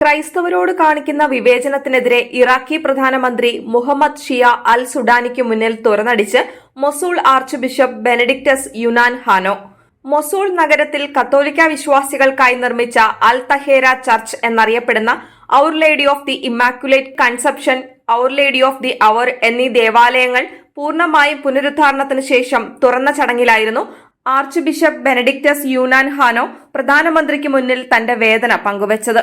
ക്രൈസ്തവരോട് കാണിക്കുന്ന വിവേചനത്തിനെതിരെ ഇറാഖി പ്രധാനമന്ത്രി മുഹമ്മദ് ഷിയ അൽ സുഡാനിക്ക് മുന്നിൽ തുറന്നടിച്ച് Mosul arch bishop Benedictus Younan Hanno. Mosul നഗരത്തിൽ കത്തോലിക്ക വിശ്വാസികൾക്കായി നിർമ്മിച്ച അൽ തഹേര ചർച്ച് എന്നറിയപ്പെടുന്ന Our Lady of the Immaculate Conception Our Lady of the Hour എന്നീ ദേവാലയങ്ങൾ പൂർണമായും പുനരുദ്ധാരണത്തിന് ശേഷം തുറന്ന ചടങ്ങിലായിരുന്നു ആർച്ച് ബിഷപ്പ് ബെനഡിക്ടസ് യൂനാൻ ഹാനോ പ്രധാനമന്ത്രിക്ക് മുന്നിൽ തന്റെ വേദന പങ്കുവച്ചത്.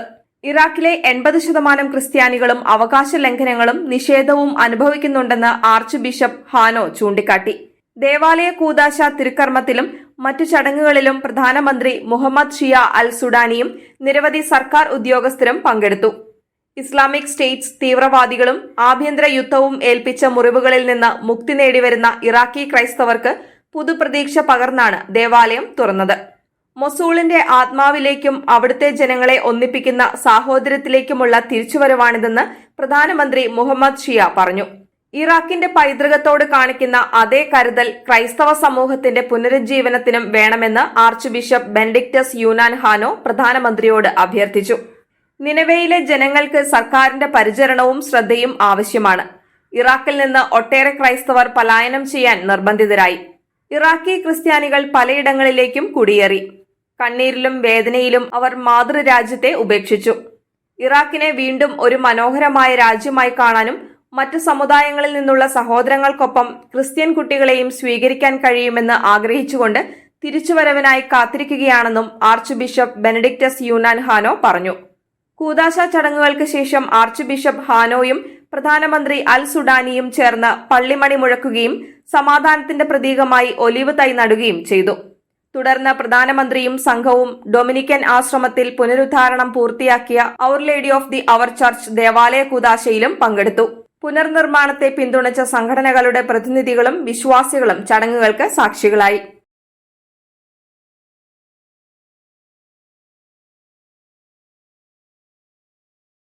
ഇറാഖിലെ എൺപത് ശതമാനം ക്രിസ്ത്യാനികളും അവകാശ ലംഘനങ്ങളും നിഷേധവും അനുഭവിക്കുന്നുണ്ടെന്ന് ആർച്ച് ബിഷപ്പ് ഹാനോ ചൂണ്ടിക്കാട്ടി. ദേവാലയ കൂതാശ തിരുക്കർമ്മത്തിലും മറ്റു ചടങ്ങുകളിലും പ്രധാനമന്ത്രി മുഹമ്മദ് ഷിയ അൽ സുഡാനിയും നിരവധി സർക്കാർ ഉദ്യോഗസ്ഥരും പങ്കെടുത്തു. ഇസ്ലാമിക് സ്റ്റേറ്റ്സ് തീവ്രവാദികളും ആഭ്യന്തര യുദ്ധവും ഏൽപ്പിച്ച മുറിവുകളിൽ നിന്ന് മുക്തി നേടിവരുന്ന ഇറാഖി ക്രൈസ്തവർക്ക് പുതുപ്രതീക്ഷ പകർന്നാണ് ദേവാലയം തുറന്നത്. മൊസൂളിന്റെ ആത്മാവിലേക്കും അവിടുത്തെ ജനങ്ങളെ ഒന്നിപ്പിക്കുന്ന സാഹോദര്യത്തിലേക്കുമുള്ള തിരിച്ചുവരവാണിതെന്ന് പ്രധാനമന്ത്രി മുഹമ്മദ് ഷിയ പറഞ്ഞു. ഇറാഖിന്റെ പൈതൃകത്തോട് കാണിക്കുന്ന അതേ കരുതൽ ക്രൈസ്തവ സമൂഹത്തിന്റെ പുനരുജ്ജീവനത്തിനും വേണമെന്ന് ആർച്ച് ബിഷപ്പ് ബെൻഡിക്ടസ് യൂനാൻ ഹാനോ പ്രധാനമന്ത്രിയോട് അഭ്യർത്ഥിച്ചു. നിലവയിലെ ജനങ്ങൾക്ക് സർക്കാരിന്റെ പരിചരണവും ശ്രദ്ധയും ആവശ്യമാണ്. ഇറാഖിൽ നിന്ന് ഒട്ടേറെ ക്രൈസ്തവർ പലായനം ചെയ്യാൻ നിർബന്ധിതരായി. ഇറാഖി ക്രിസ്ത്യാനികൾ പലയിടങ്ങളിലേക്കും കുടിയേറി. കണ്ണീരിലും വേദനയിലും അവർ മാതൃരാജ്യത്തെ ഉപേക്ഷിച്ചു. ഇറാഖിനെ വീണ്ടും ഒരു മനോഹരമായ രാജ്യമായി കാണാനും മറ്റു സമുദായങ്ങളിൽ നിന്നുള്ള സഹോദരങ്ങൾക്കൊപ്പം ക്രിസ്ത്യൻ കുട്ടികളെയും സ്വീകരിക്കാൻ കഴിയുമെന്ന് ആഗ്രഹിച്ചുകൊണ്ട് തിരിച്ചുവരവിനായി കാത്തിരിക്കുകയാണെന്നും ആർച്ച് ബിഷപ്പ് ബെനഡിക്റ്റസ് യൂനാൻ ഹാനോ പറഞ്ഞു. കൂതാശ ചടങ്ങുകൾക്ക് ശേഷം ആർച്ച് ബിഷപ്പ് ഹാനോയും പ്രധാനമന്ത്രി അൽ സുഡാനിയും ചേർന്ന് പള്ളിമണി മുഴക്കുകയും സമാധാനത്തിന്റെ പ്രതീകമായി ഒലിവ് തൈ നടുകയും ചെയ്തു. തുടർന്ന് പ്രധാനമന്ത്രിയും സംഘവും ഡൊമിനിക്കൻ ആശ്രമത്തിൽ പുനരുദ്ധാരണം പൂർത്തിയാക്കിയ Our Lady of the Hour church ദേവാലയ കൂതാശയിലും പങ്കെടുത്തു. പുനർനിർമ്മാണത്തെ പിന്തുണച്ച സംഘടനകളുടെ പ്രതിനിധികളും വിശ്വാസികളും ചടങ്ങുകൾക്ക് സാക്ഷികളായി.